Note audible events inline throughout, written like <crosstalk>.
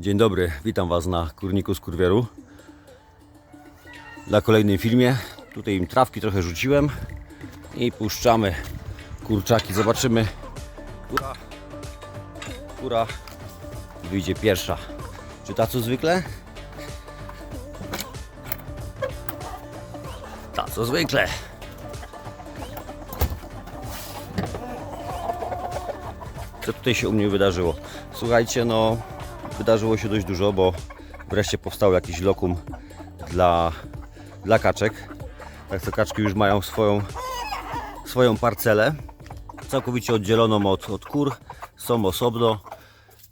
Dzień dobry, witam Was na kurniku z kurwieru. Dla kolejnym filmie. Tutaj im trawki trochę rzuciłem i puszczamy kurczaki. Zobaczymy, która, która wyjdzie pierwsza. Czy ta co zwykle? Ta co zwykle. Co tutaj się u mnie wydarzyło? Słuchajcie, no wydarzyło się dość dużo, bo wreszcie powstał jakiś lokum dla, dla kaczek. Tak to kaczki już mają swoją, swoją parcelę, całkowicie oddzieloną od, od kur, są osobno.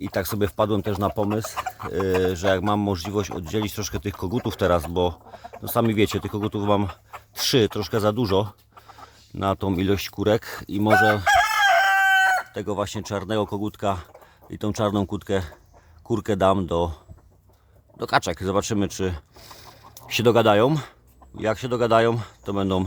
I tak sobie wpadłem też na pomysł, yy, że jak mam możliwość oddzielić troszkę tych kogutów teraz, bo no sami wiecie, tych kogutów mam trzy, troszkę za dużo na tą ilość kurek i może tego właśnie czarnego kogutka i tą czarną kutkę, kurkę dam do, do kaczek. Zobaczymy, czy się dogadają. Jak się dogadają, to będą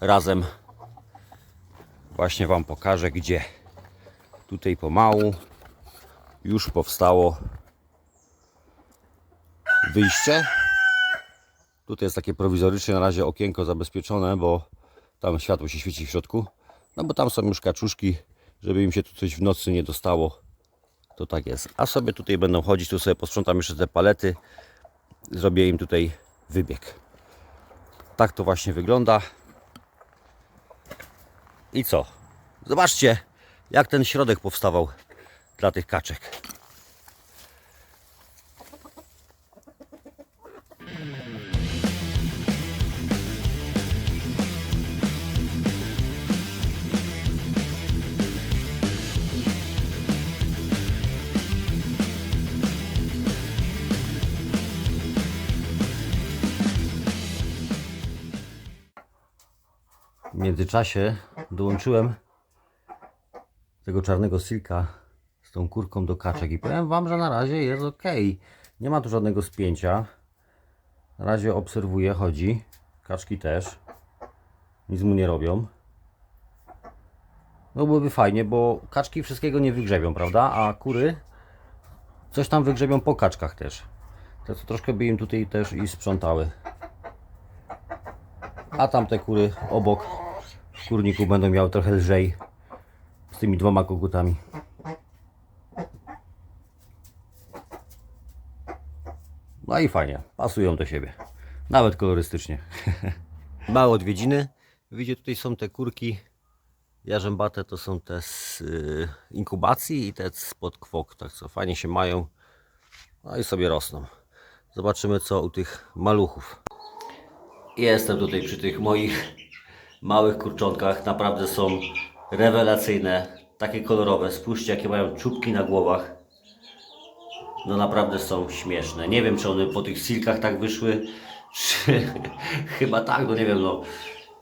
razem. Właśnie Wam pokażę, gdzie. Tutaj pomału już powstało wyjście. Tutaj jest takie prowizorycznie na razie okienko zabezpieczone, bo tam światło się świeci w środku. No bo tam są już kaczuszki, żeby im się tu coś w nocy nie dostało. To tak jest. A sobie tutaj będą chodzić, tu sobie posprzątam jeszcze te palety. Zrobię im tutaj wybieg. Tak to właśnie wygląda. I co? Zobaczcie, jak ten środek powstawał dla tych kaczek. Międzyczasie dołączyłem tego czarnego silka z tą kurką do kaczek i powiem Wam, że na razie jest ok. Nie ma tu żadnego spięcia. Na razie obserwuję, chodzi. Kaczki też. Nic mu nie robią. No byłoby fajnie, bo kaczki wszystkiego nie wygrzebią, prawda? A kury coś tam wygrzebią po kaczkach też. To co troszkę by im tutaj też i sprzątały. A tamte kury obok w kurniku będą miały trochę lżej z tymi dwoma kogutami. No i fajnie, pasują do siebie. Nawet kolorystycznie. <laughs> Małe odwiedziny. Widzicie, tutaj są te kurki jarzębate, to są te z y, inkubacji i te spod kwok. Tak co fajnie się mają. No i sobie rosną. Zobaczymy co u tych maluchów. Jestem tutaj przy tych moich małych kurczątkach. Naprawdę są rewelacyjne. Takie kolorowe. Spójrzcie jakie mają czubki na głowach. No naprawdę są śmieszne. Nie wiem czy one po tych silkach tak wyszły. <laughs> Czy... Chyba tak, no nie wiem no.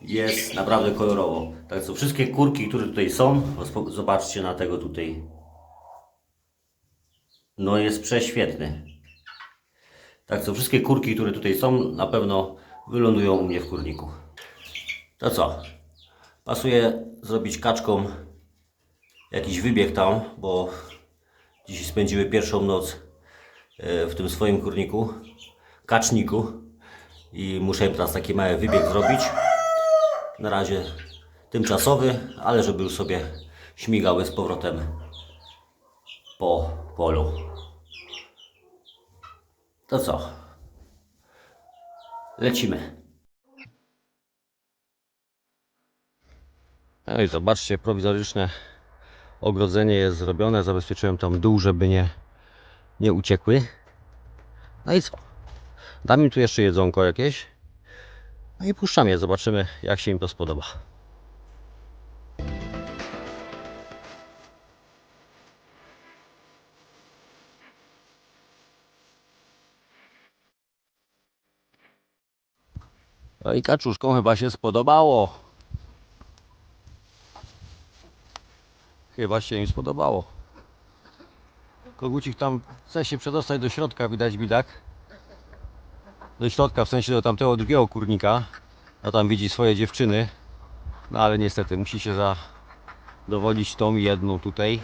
Jest naprawdę kolorowo. Tak co wszystkie kurki, które tutaj są, zobaczcie na tego tutaj. No jest prześwietny. Tak co wszystkie kurki, które tutaj są, na pewno wylądują u mnie w kurniku. To co? Pasuje zrobić kaczkom jakiś wybieg tam, bo dzisiaj spędziły pierwszą noc e, w tym swoim kurniku, kaczniku i muszę teraz taki mały wybieg zrobić. Na razie tymczasowy, ale żeby już sobie śmigały z powrotem po polu. To co? Lecimy. No i zobaczcie, prowizoryczne ogrodzenie jest zrobione. Zabezpieczyłem tam dół, żeby nie, nie uciekły. No i co? Dam im tu jeszcze jedzonko jakieś. No i puszczam je, zobaczymy jak się im to spodoba. No i kaczuszkom chyba się spodobało. Chyba się im spodobało. Kogucik tam chce się przedostać do środka, widać bidak. Do środka, w sensie do tamtego drugiego kurnika. A tam widzi swoje dziewczyny. No ale niestety musi się zadowolić tą jedną tutaj.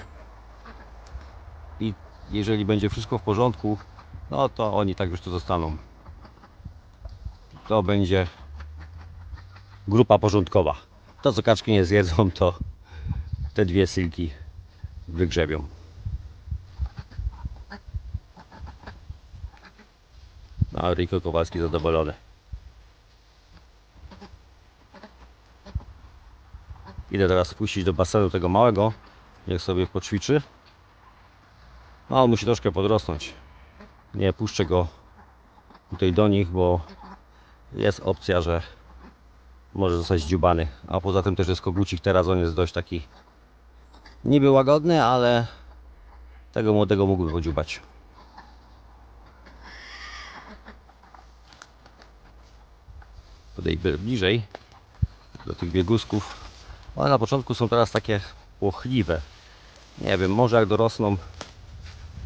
I jeżeli będzie wszystko w porządku, no to oni tak już tu zostaną. To będzie grupa porządkowa. To co kaczki nie zjedzą, to te dwie sylki wygrzebią. No, Riko Kowalski zadowolony. Idę teraz spuścić do basenu tego małego. Niech sobie poćwiczy. No, on musi troszkę podrosnąć. Nie puszczę go tutaj do nich, bo jest opcja, że może zostać dziubany. A poza tym też jest kogucik teraz, on jest dość taki niby łagodny, ale tego młodego mógłby podziubać. Podejdźmy bliżej do tych biegusków. One na początku są teraz takie płochliwe. Nie wiem, może jak dorosną,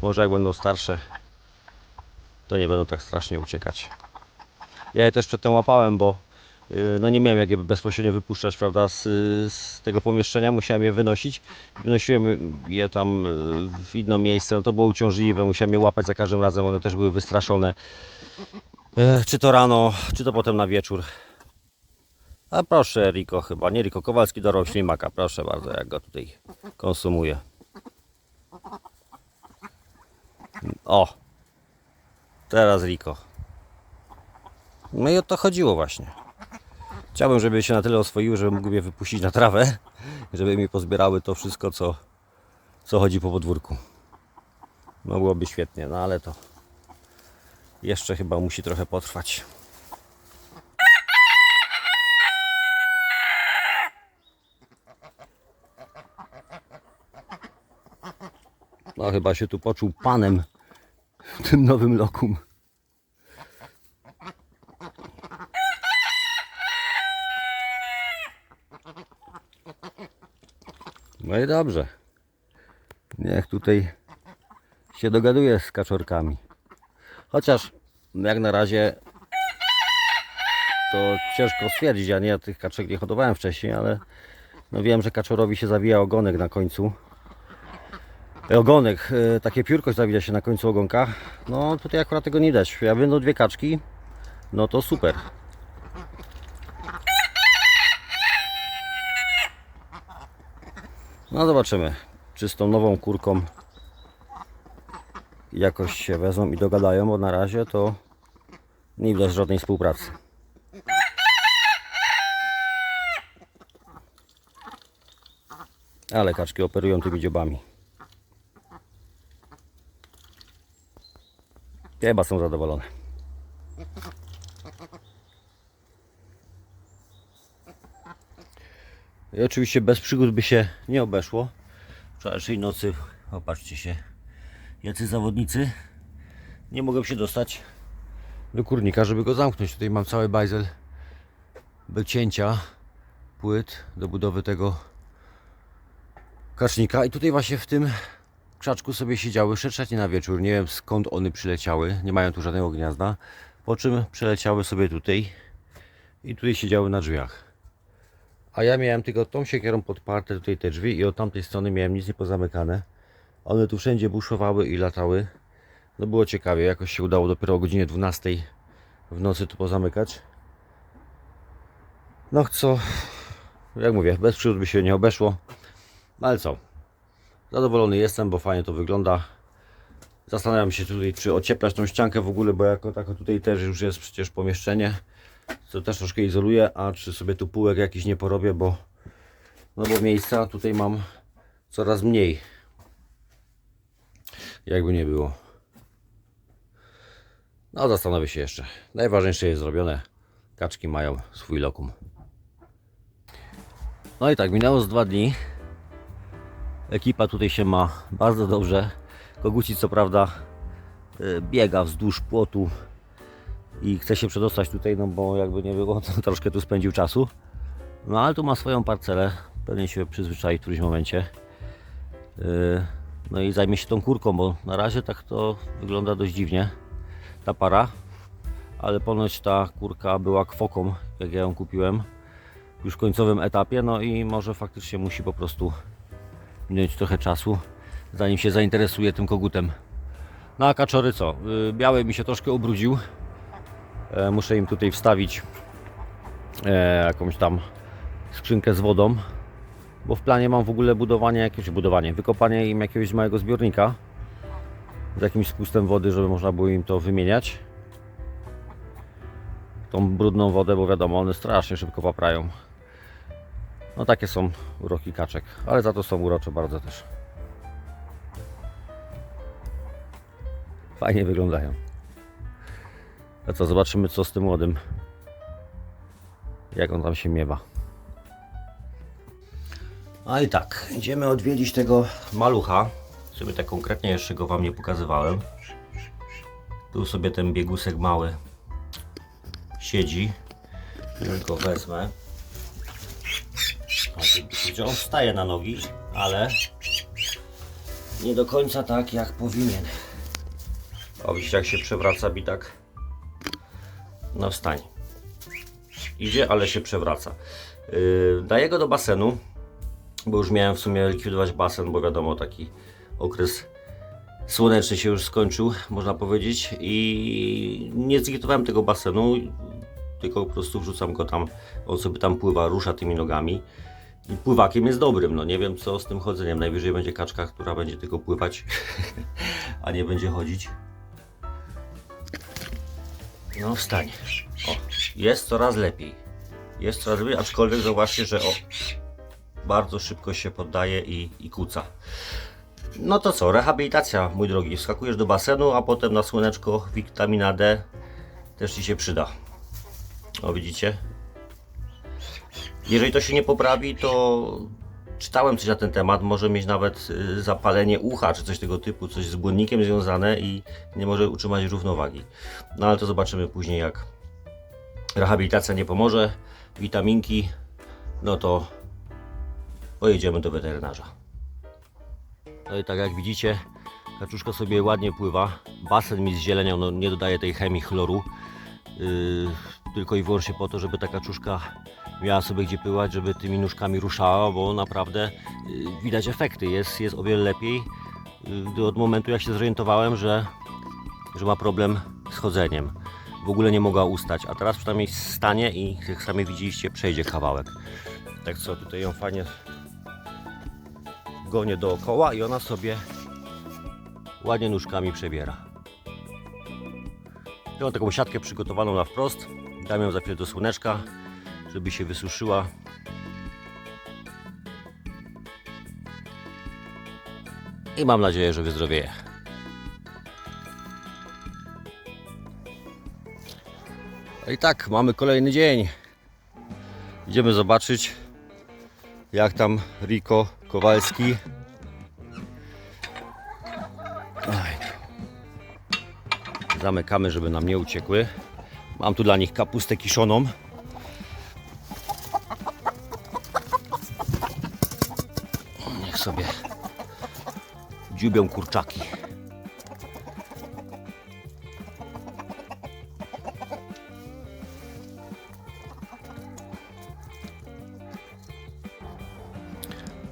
może jak będą starsze, to nie będą tak strasznie uciekać. Ja je też przedtem łapałem, bo no nie miałem jak je bezpośrednio wypuszczać, prawda, z, z tego pomieszczenia, musiałem je wynosić. Wynosiłem je tam yy, w inne miejsce, no to było uciążliwe, musiałem je łapać za każdym razem, one też były wystraszone. Yy, Czy to rano, czy to potem na wieczór. A proszę Riko chyba, nie Riko Kowalski do ślimaka, proszę bardzo, jak go tutaj konsumuje. O! Teraz Riko. No i o to chodziło właśnie. Chciałbym, żeby się na tyle oswoiły, żeby mógł je wypuścić na trawę, żeby mi pozbierały to wszystko, co, co chodzi po podwórku. No byłoby świetnie, no ale to jeszcze chyba musi trochę potrwać. No chyba się tu poczuł panem w tym nowym lokum. No i dobrze. Niech tutaj się dogaduje z kaczorkami. Chociaż jak na razie to ciężko stwierdzić, ja nie tych kaczek nie hodowałem wcześniej, ale no wiem, że kaczorowi się zawija ogonek na końcu ogonek, e, takie piórko zawija się na końcu ogonka. No tutaj akurat tego nie widać. Jak będą dwie kaczki, no to super. No zobaczymy, czy z tą nową kurką jakoś się wezmą i dogadają, bo na razie to nie widać żadnej współpracy. Ale kaczki operują tymi dziobami. Chyba są zadowolone. I oczywiście bez przygód by się nie obeszło. Wczorajszej nocy, opatrzcie się, jacy zawodnicy. Nie mogłem się dostać do kurnika, żeby go zamknąć. Tutaj mam cały bajzel do cięcia płyt do budowy tego kacznika. I tutaj właśnie w tym krzaczku sobie siedziały szerszenie na wieczór. Nie wiem skąd one przyleciały. Nie mają tu żadnego gniazda. Po czym przeleciały sobie tutaj i tutaj siedziały na drzwiach. A ja miałem tylko tą siekierą podparte tutaj te drzwi i od tamtej strony miałem nic nie pozamykane. One tu wszędzie buszowały i latały. No było ciekawie, jakoś się udało dopiero o godzinie 12 w nocy to pozamykać. No co, jak mówię, bez przygód by się nie obeszło. No ale co, Zadowolony jestem, bo fajnie to wygląda. Zastanawiam się tutaj, czy ocieplać tą ściankę w ogóle, bo jako tako tutaj też już jest przecież pomieszczenie, co też troszkę izoluje, a czy sobie tu półek jakiś nie porobię, bo no bo miejsca tutaj mam coraz mniej. Jakby nie było. No zastanowię się jeszcze. Najważniejsze jest zrobione. Kaczki mają swój lokum. No i tak, minęło z dwa dni. Ekipa tutaj się ma bardzo dobrze. Koguci co prawda y, biega wzdłuż płotu i chce się przedostać tutaj, no bo jakby nie było, to troszkę tu spędził czasu. No ale tu ma swoją parcelę, pewnie się przyzwyczai w którymś momencie. Y, No i zajmie się tą kurką, bo na razie tak to wygląda dość dziwnie, ta para. Ale ponoć ta kurka była kwoką, jak ja ją kupiłem, już w końcowym etapie, no i może faktycznie musi po prostu minąć trochę czasu, zanim się zainteresuje tym kogutem. No a kaczory co? Y, Biały mi się troszkę ubrudził. E, Muszę im tutaj wstawić e, jakąś tam skrzynkę z wodą, bo w planie mam w ogóle budowanie jakieś budowanie, wykopanie im jakiegoś małego zbiornika z jakimś spustem wody, żeby można było im to wymieniać. Tą brudną wodę, bo wiadomo, one strasznie szybko paprają. No takie są uroki kaczek, ale za to są urocze bardzo też. Fajnie wyglądają. A co, zobaczymy co z tym młodym. Jak on tam się miewa. A i tak, idziemy odwiedzić tego malucha. Sobie tak konkretnie jeszcze go Wam nie pokazywałem. Tu sobie ten biegusek mały siedzi. Już go wezmę. On wstaje na nogi, ale nie do końca tak jak powinien. O, widzicie jak się przewraca bidak? No wstań. Idzie, ale się przewraca. Yy, daję go do basenu, bo już miałem w sumie likwidować basen, bo wiadomo, taki okres słoneczny się już skończył, można powiedzieć. I nie zlikwidowałem tego basenu, tylko po prostu wrzucam go tam, on sobie tam pływa, rusza tymi nogami. I pływakiem jest dobrym, no nie wiem co z tym chodzeniem. Najwyżej będzie kaczka, która będzie tylko pływać, <laughs> a nie będzie chodzić. No wstań. O, jest coraz lepiej. Jest coraz lepiej, aczkolwiek zauważcie, że o, bardzo szybko się poddaje i, i kuca. No to co, rehabilitacja, mój drogi. Wskakujesz do basenu, a potem na słoneczko witamina D też Ci się przyda. O, widzicie? Jeżeli to się nie poprawi, to czytałem coś na ten temat. Może mieć nawet y, zapalenie ucha, czy coś tego typu, coś z błonnikiem związane i nie może utrzymać równowagi. No ale to zobaczymy później, jak rehabilitacja nie pomoże, witaminki, no to pojedziemy do weterynarza. No i tak jak widzicie, kaczuszka sobie ładnie pływa. Basen mi zzieleniał, no nie dodaje tej chemii chloru. Yy, tylko i wyłącznie po to, żeby ta kaczuszka miała sobie gdzie pływać, żeby tymi nóżkami ruszała, bo naprawdę yy, widać efekty. Jest, jest o wiele lepiej. Gdy od momentu jak się zorientowałem, że, że ma problem z chodzeniem. W ogóle nie mogła ustać, a teraz przynajmniej stanie i jak sami widzieliście, przejdzie kawałek. Tak co tutaj ją fajnie gonię dookoła i ona sobie ładnie nóżkami przebiera. Ja mam taką siatkę przygotowaną na wprost. Dam ją za chwilę do słoneczka, żeby się wysuszyła. I mam nadzieję, że wyzdrowieje. No i tak, mamy kolejny dzień. Idziemy zobaczyć, jak tam Riko Kowalski. Zamykamy, żeby nam nie uciekły. Mam tu dla nich kapustę kiszoną. Sobie dziubią kurczaki.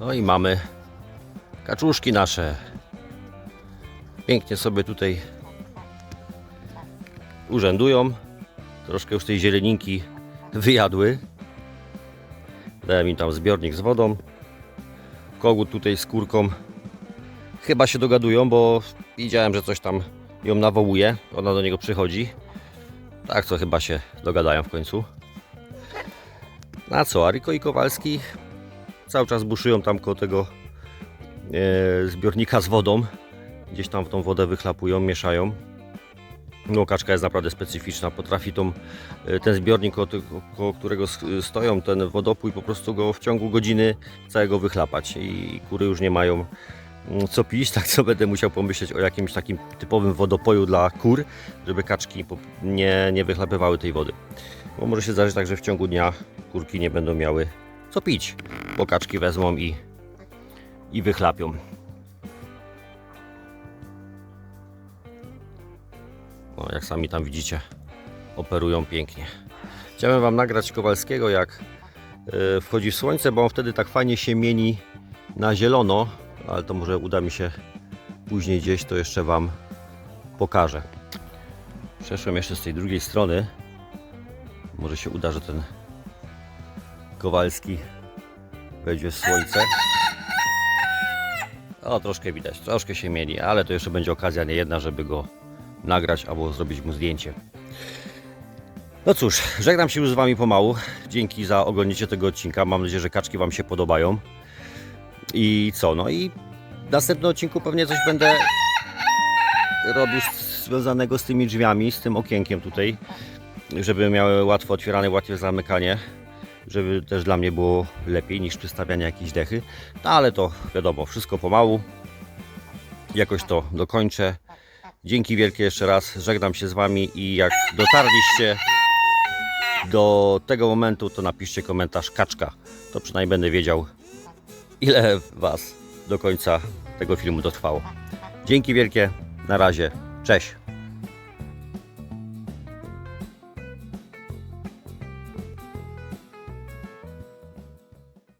No i mamy kaczuszki nasze. Pięknie sobie tutaj urzędują. Troszkę już tej zieleninki wyjadły. Dałem im tam zbiornik z wodą. Kogut tutaj z kurką. Chyba się dogadują, bo widziałem, że coś tam ją nawołuje. Ona do niego przychodzi. Tak co chyba się dogadają w końcu. Na co? Aryko i Kowalski cały czas buszują tam koło tego e, zbiornika z wodą. Gdzieś tam w tą wodę wychlapują, mieszają. No, kaczka jest naprawdę specyficzna. Potrafi tą, e, ten zbiornik, koło, którego s- stoją, ten wodopój, po prostu go w ciągu godziny całego wychlapać. I kury już nie mają mm, co pić, <laughs> tak co będę musiał pomyśleć o jakimś takim typowym wodopoju dla kur, żeby kaczki nie, nie wychlapywały tej wody. Bo może się zdarzyć tak, że w ciągu dnia kurki nie będą miały co pić, bo kaczki wezmą i, i wychlapią. No, jak sami tam widzicie, operują pięknie. Chciałem Wam nagrać Kowalskiego, jak e, wchodzi w słońce, bo on wtedy tak fajnie się mieni na zielono, ale to może uda mi się później gdzieś to jeszcze Wam pokażę. Przeszłem jeszcze z tej drugiej strony. Może się uda, że ten Kowalski wejdzie w słońce. O, troszkę widać, troszkę się mieli, ale to jeszcze będzie okazja nie jedna, żeby go nagrać albo zrobić mu zdjęcie. No cóż, żegnam się już z Wami pomału. Dzięki za oglądnięcie tego odcinka. Mam nadzieję, że kaczki Wam się podobają. I co? No i w następnym odcinku pewnie coś będę robił związanego z tymi drzwiami, z tym okienkiem tutaj, żeby miały łatwo otwierane, łatwe zamykanie, żeby też dla mnie było lepiej niż przystawianie jakiejś dechy. No ale to wiadomo, wszystko pomału. Jakoś to dokończę. Dzięki wielkie jeszcze raz. Żegnam się z Wami i jak dotarliście do tego momentu, to napiszcie komentarz kaczka. To przynajmniej będę wiedział, ile Was do końca tego filmu dotrwało. Dzięki wielkie. Na razie. Cześć.